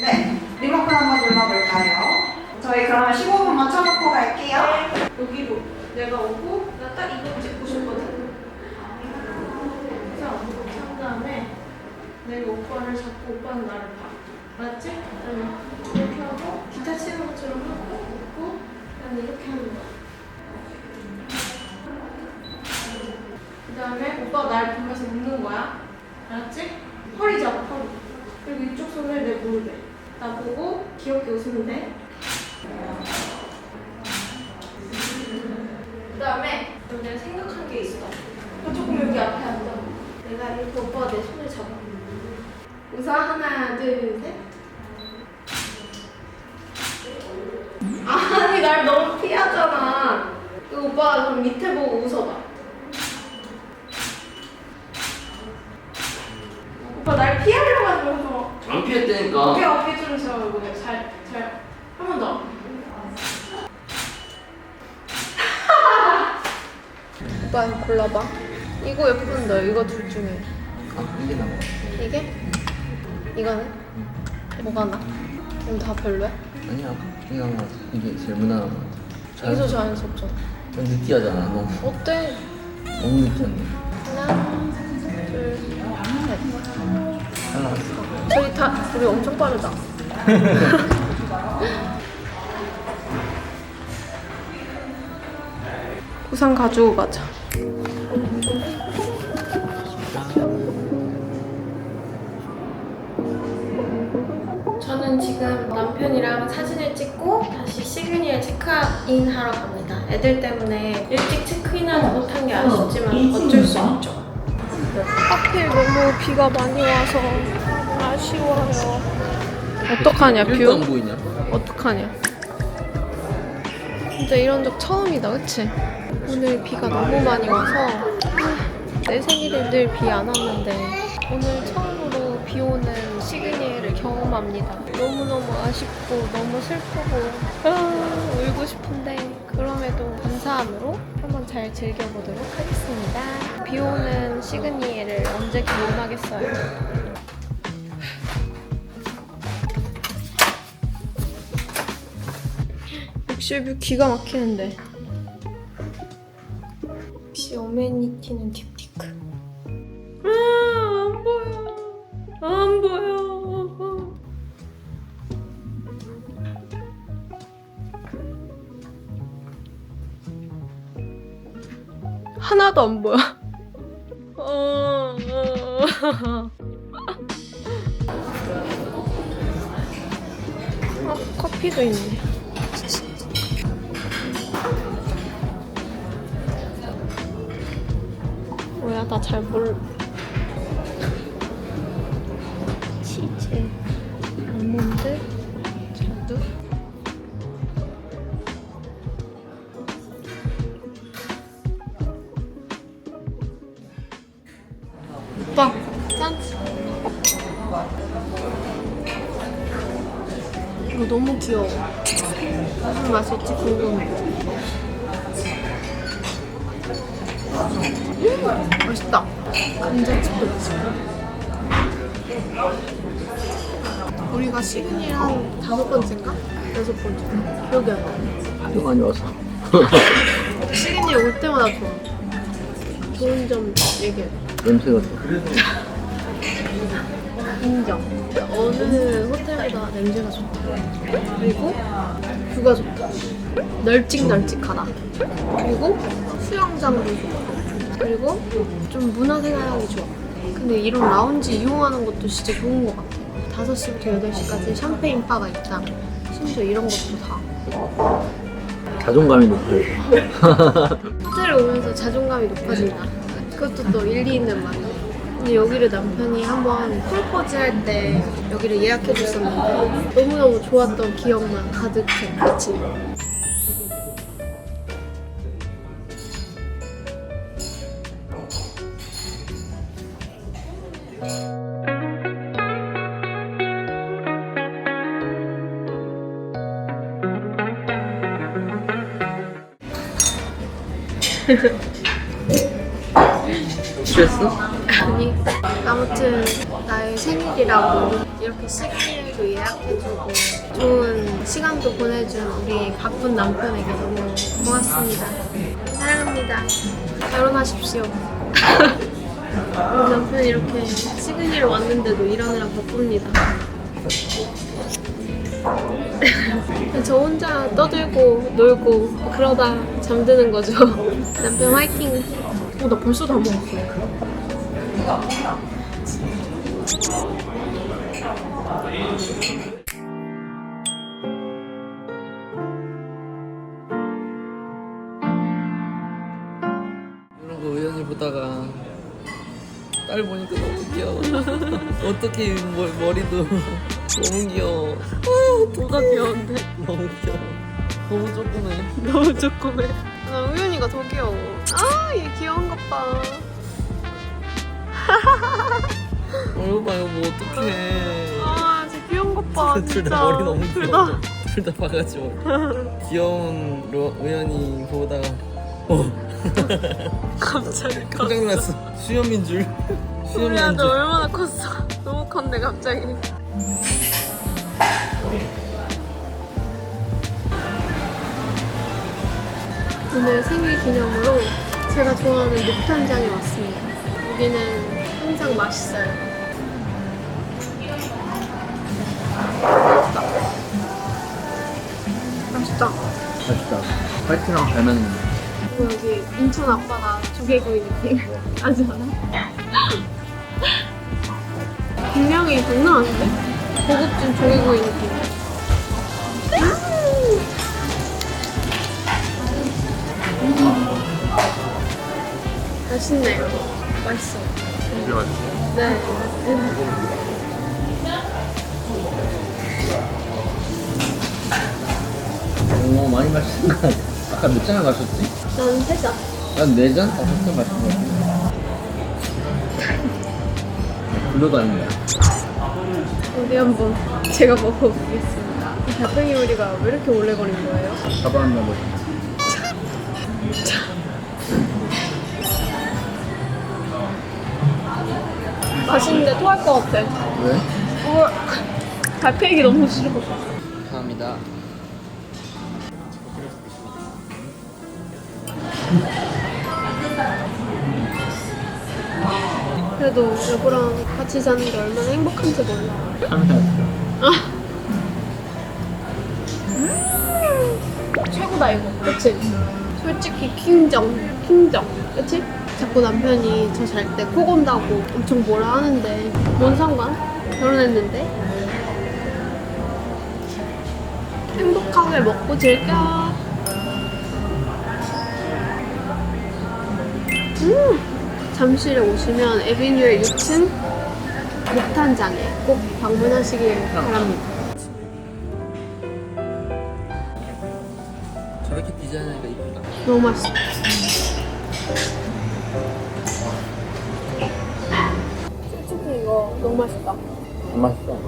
네, 리모컨 한번 눌러볼까요? 저희 그러면 15분만 쳐놓고 갈게요. 여기로 내가 오고 나 딱 이거 찍고 싶거든. 그래서 한 다음에 내가 오빠를 잡고 오빠는 나를 봐. 맞지? 그러면 이렇게 하고 기타 치는 것처럼 하고 웃고 나는 이렇게 하는 거야. 그 다음에 오빠가 날 보면서 웃는 거야. 알았지? 허리 잡아 허리. 그리고 이쪽 손을 내 무릎에. 나 보고 귀엽게 웃으면 돼. 그 다음에 내가 생각한 게 있어. 너 조금 여기 앞에 앉아. 내가 이렇게 오빠가 내 손을 잡아. 웃어 하나 둘 셋. 아니 날 너무 피하잖아. 그 오빠가 그럼 밑에 보고 웃어봐. 오빠 날 피하려고 하지 마서. 안 피했다니까. 어깨 어깨 좀 세우고 잘잘 한 번 더. 오빠 골라봐. 이거 예쁜데 이거 둘 중에 아, 이게 나아. 이게? 이거는? 뭐가 나? 그럼 다 별로야? 아니야. 같아. 이게 제일 무난한 것 같아. 여기서 자연스럽잖아. 좀 느끼하잖아. 너무, 어때? 너무 느끼한데. 저희 다 우리 엄청 빠르다. 우산 가지고 가자. 저는 지금 남편이랑 사진을 찍고 다시 시그니엘 체크인 하러 갑니다. 애들 때문에 일찍 체크인하지 못한 게 아쉽지만 어쩔 수 없죠. 하필 너무 비가 많이 와서 아쉬워요. 어떡하냐 일도 안 보이냐? 어떡하냐. 진짜 이런 적 처음이다, 그치? 오늘 비가 너무 많이 와서 아, 내 생일에 늘 비 안 왔는데 오늘 처음으로 비 오는 시그니엘을 경험합니다. 너무너무 아쉽고 너무 슬프고 아, 울고 싶은데 그럼에도 감사함으로 한번 잘 즐겨보도록 하겠습니다. 비 오는 시그니엘을 언제 경험하겠어요? 역시 뷰 기가 막히는데. 역시 어메니티는 딥티크? 아안 보여. 안 보여. 하나도 안 보여. 어, 어. 아, 커피도 있네 나 잘 몰라 치즈 알몬드? 자두 오빠. 짠. 이거 너무 귀여워. 무슨 맛일지 궁금해. 음, 맛있다. 감자칩도 있어. 우리가 시그니를 한 다섯 번째인가? 여섯 번째. 기억이 안 나. 하도 많이 와서. 시그니 올 때마다 좋아. 좋은 점 얘기해. 냄새가 좋아. 인정. 어느 호텔보다 냄새가 좋다. 그리고 뷰가 좋다. 널찍널찍하다. 그리고 수영장도 좋아. 그리고 좀 문화 생활하기 좋아. 근데 이런 라운지 이용하는 것도 진짜 좋은 것 같아. 5시부터 8시까지 샴페인 바가 있다. 심지어 이런 것도 다. 자존감이 높아요. 호텔에 오면서 자존감이 높아진다. 그것도 또 일리 있는 말이야. 근데 여기를 남편이 한번 풀포즈 할 때 여기를 예약해줬었는데 너무너무 좋았던 기억만 가득해. 그치? 아니 아무튼 나의 생일이라고 이렇게 시기도 예약해주고 좋은 시간도 보내준 우리 바쁜 남편에게 너무 고맙습니다. 사랑합니다. 결혼하십시오. 우리 남편이 이렇게 시그니를 왔는데도 일하느라 바쁩니다. 저 혼자 떠들고 놀고 그러다 잠드는 거죠 남편 화이팅 어, 나 벌써 다 먹었어 이런 거 우연히 보다가 딸 보니까 너무 귀여워. 어떻게 머, 머리도 너무 귀여워. 뭐가 귀여운데? 너무 귀여워. 너무 조그매. 너무 조그매. 나 우연이가 더 귀여워. 아, 얘 귀여운 것 봐. 어, 이거 봐, 이거 뭐 어떡해. 아, 쟤 귀여운 것 봐. 둘 진짜. 다 머리 너무 둘 귀여워. 다. 둘다 봐가지고. 귀여운 로, 우연히 보다가 어 갑자기 컸어. 깜짝 놀랐어. 수염인 줄. 수염이 우리 줄. 얼마나 컸어. 너무 컸네, 갑자기. 오늘 생일 기념으로 제가 좋아하는 녹탄장에 왔습니다. 여기는 항상 맛있어요. 맛있다. 맛있다. 화이트랑 잘 맞는. 여기 인천 아빠가 조개구이 느낌 아지 않아? 분명히 장난 아닌데? 고급진 조개구이 느낌 맛있네요 맛있어 이게 맛있어. 네 오 많이 마시는 거 같아. 아까 몇 잔을 마셨지? 나는 세자 난네 잔, 다섯 잔 마신 거 같아. 불러도 아닌. 어디 한번 제가 먹어보겠습니다 이 달팽이 요리가 왜 이렇게 오래 걸린 거예요? 가봤나 보지. 맛있는데 토할 것 같아 왜? 어, 달팽이 너무 싫어 감사합니다. 그래도 여보랑 같이 사는 게 얼마나 행복한지 몰라. 카메라 최고다 이거. 그치? 솔직히 킹정. 킹정. 그치? 자꾸 남편이 저 잘 때 코 건다고 엄청 뭐라 하는데 뭔 상관? 결혼했는데? 행복하게 먹고 즐겨. 음! 잠실에 오시면 에비뉴의 6층 목탄장에 꼭 방문하시길 바랍니다. 저렇게 디자인하니까 이쁘다. 너무 맛있어. 맛있다. 안 맛있어.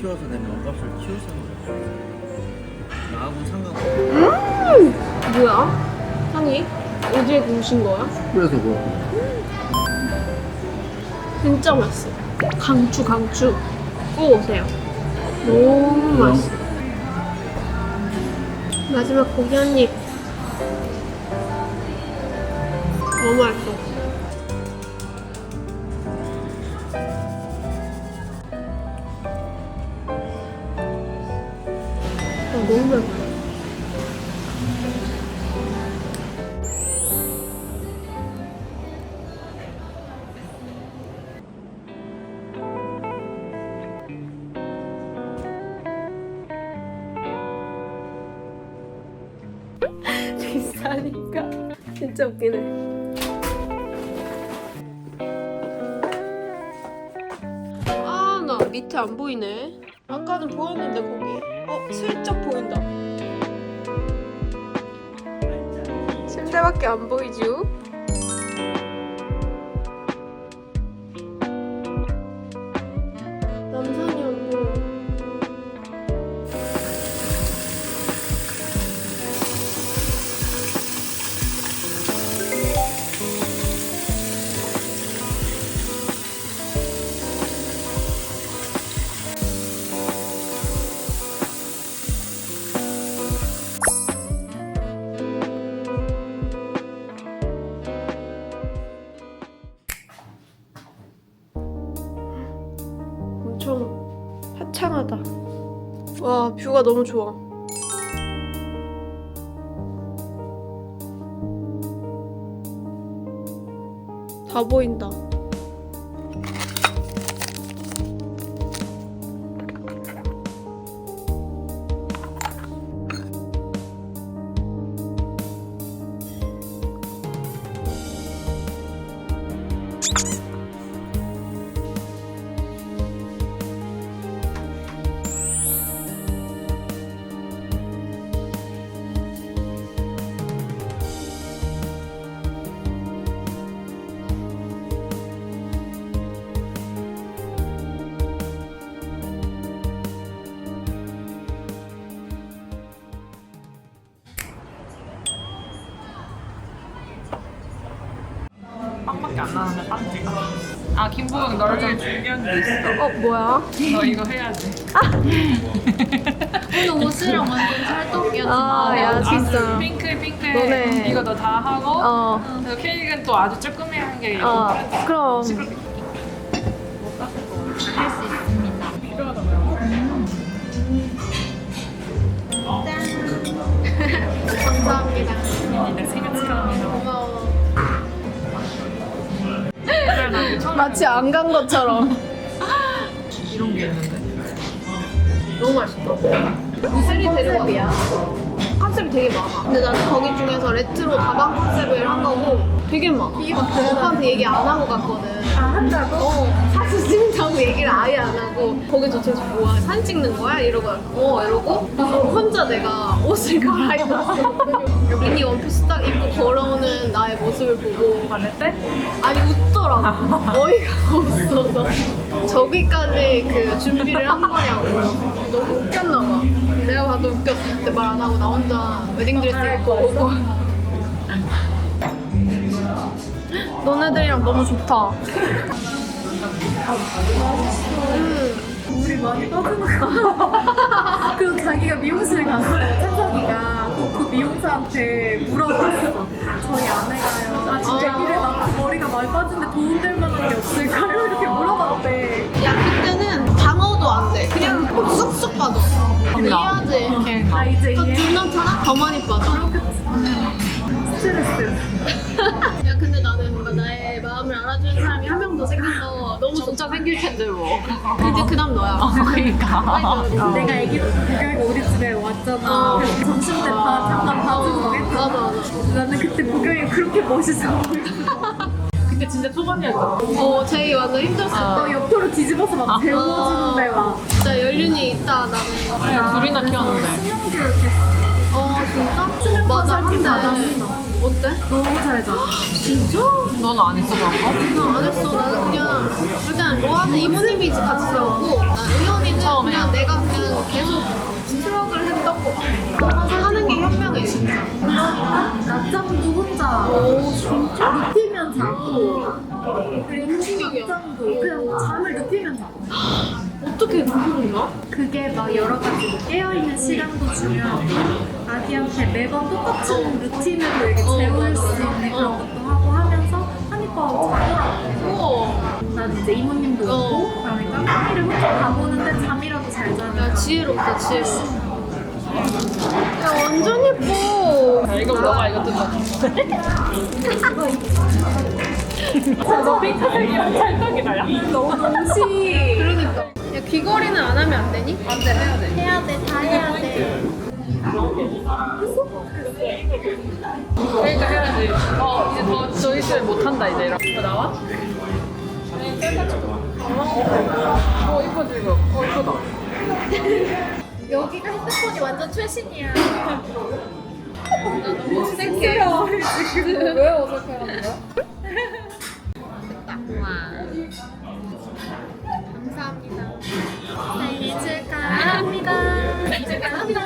키워서 내 몸값을 키워서 나하고는 상관없어. 뭐야? 향이? 어디에 구우신 거야? 그래서 그렇고. 진짜 맛있어. 강추, 강추. 꼭 오세요. 너무 맛있어. 마지막 고기 한 입. 너무 맛있어. 아, 너무 배고파. 밑에 안 보이네. 아까는 보였는데 거기. 어, 슬쩍 보인다. 침대밖에 안 보이죠? 뷰가 너무 좋아. 다 보인다. 빵밖에 안 나는데 빵 찍어. 아 김보경 너를 위해 준비한 게 있어. 어 뭐야? 너 이거 해야지. 오늘 옷이랑 완전 찰떡이었지. 아, 야, 진짜. 핑크 핑크. 너네. 이거 너 다 하고. 어. 그리고 케이크는 또 아주 조그매한 게. 어. 그럼. 할수 있습니다. 감사합니다. 내 생일 축하합니다. 고마워. 마치 안 간 것처럼. 이런 게 있는데. 너무 맛있다. 무슨 컨셉이야? 컨셉이 되게 많아. 근데 나는 거기 중에서 레트로 가방 컨셉을 한 거고 되게 많아. 오빠한테 얘기 안 하고 갔거든. 아, 한다고? 어. 사진 찍는다고 얘기를 아예 안 하고 거기 도대체 뭐야? 사진 찍는 거야? 이러고 어 이러고 혼자 내가 옷을 갈아입었어. 미니 원피스 딱 입고 걸어오는 나의 모습을 보고 반했대? 아니 웃더라고. 어이가 없어서. 저기까지 그 준비를 한 거냐고 너무 웃겼나 봐. 내가 봐도 웃겼어 근데 말안 하고 나 혼자 웨딩드레스 입고 오고. 너네들이랑 너무 좋다. 우리 많이 빠져나가. 그리고 자기가 미용실 갔어요. 찬석이가 그 미용사한테 물어봤어. 저희 아내가요. 아 진짜 이래 나 머리가 많이 빠진데 도움될 만한 게 없을까요? 이렇게 물어봤대. 야 그때는 방어도 안 돼 그냥 쑥쑥 빠져 이해하지 나 이제 또 이해. 눈놓잖아 더 많이 빠져 텐데 뭐 이제 그다음 너야 그러니까. 내가 애기 보경이가 우리 집에 왔잖아. 어. 점심 때 봐, 잠깐 봐주고 맞아 가겠다. 맞아 나는 그때 보경이가 그렇게 멋있어. 그때 진짜 초반이었어. 어 제이 완전 힘들었어 너 옆으로 뒤집어서 막 재워주는데 막. 진짜 연륜이 있다 나는 둘이나 키웠는데. 수영교육했어. 어 진짜? 맞아 한데 어때? 너무 잘 자. 너는 안 했어 그런 거? 나안 했어 나는 그냥 일단 로아는 이모님이 같이 세웠고 나 의원이는 처음에. 그냥 내가 그냥 계속 스트럭을 했던 거 같아 하는 게 현명해 진짜 낮잠도 혼자. 오 진짜? 눕히면 자고. 그리고 충격이야. 낮잠도 그냥 잠을 눕히면 자. 어떻게 누구는 가? 그게 막 여러 가지 뭐 깨어있는 시간도 중요하고 아기한테 매번 똑같은 루틴으로 이렇게 어, 재울. 수 있는 그런 어. 것도 하고 하면서 한이과하고 자더라고 우와 나는 이제 이모님도 어. 있고 그러니까 한이를 혼자 가보는데 잠이라도 잘야 자면 지혜롭다 지혜로워 야 완전 예뻐 야, 이거 너가 이거 뜯어. 너 핑크색이랑 찰떡이다, 야. 너무 옷이 그러니까 야 귀걸이는 안 하면 안 되니? 안 돼, 해야 돼. 해야 돼 다 해야 돼 그러니까 해야지. 어, 이제 더, 더 있으면 못한다, 이제. 이렇게. 너 나와? 어, 이뻐, 지금. 어, 이쁘다. 여기가 핸드폰이 완전 최신이야 너무 어색해 지금 왜 어색해하는 거야? 감사합니다. 생일 축하합니다. 생일 축하합니다.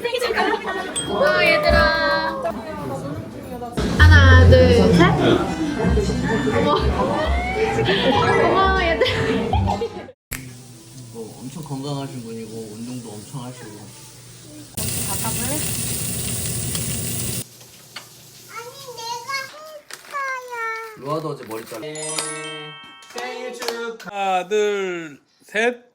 생일 축하합니다 와 얘들아. 하나 둘셋. 어머 고마워 얘들 뭐 엄청 건강하신 분이고 운동도 엄청 하시고. 로아도 어제 머리 잘라. 하나 둘 셋.